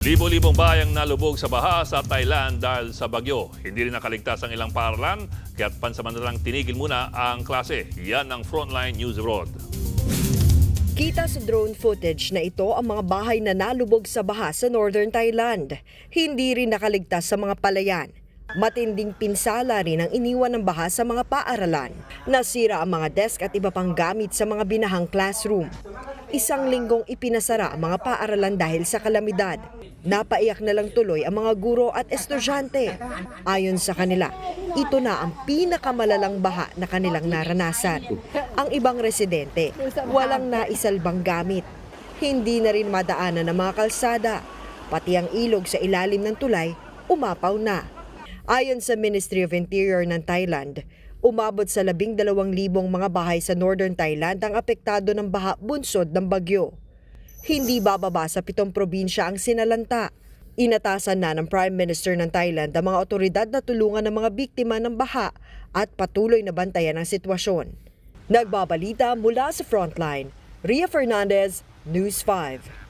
Libo-libong bayang nalubog sa baha sa Thailand dahil sa bagyo. Hindi rin nakaligtas ang ilang paaralan, kaya't pansamantalang tinigil muna ang klase. Yan ang Frontline News Abroad. Kita sa drone footage na ito ang mga bahay na nalubog sa baha sa northern Thailand. Hindi rin nakaligtas sa mga palayan. Matinding pinsala rin ang iniwan ng baha sa mga paaralan. Nasira ang mga desk at iba pang gamit sa mga binahang classroom. Isang linggong ipinasara ang mga paaralan dahil sa kalamidad. Napaiyak na lang tuloy ang mga guro at estudyante. Ayon sa kanila, ito na ang pinakamalalang baha na kanilang naranasan. Ang ibang residente, walang naisalbang gamit. Hindi na rin madaanan ng mga kalsada. Pati ang ilog sa ilalim ng tulay, umapaw na. Ayon sa Ministry of Interior ng Thailand, umabot sa labing dalawang libong mga bahay sa Northern Thailand ang apektado ng baha bunsod ng bagyo. Hindi bababa sa pitong probinsya ang sinalanta. Inatasan na ng Prime Minister ng Thailand ang mga otoridad na tulungan ng mga biktima ng baha at patuloy na bantayan ang sitwasyon. Nagbabalita mula sa Frontline, Ria Fernandez, News 5.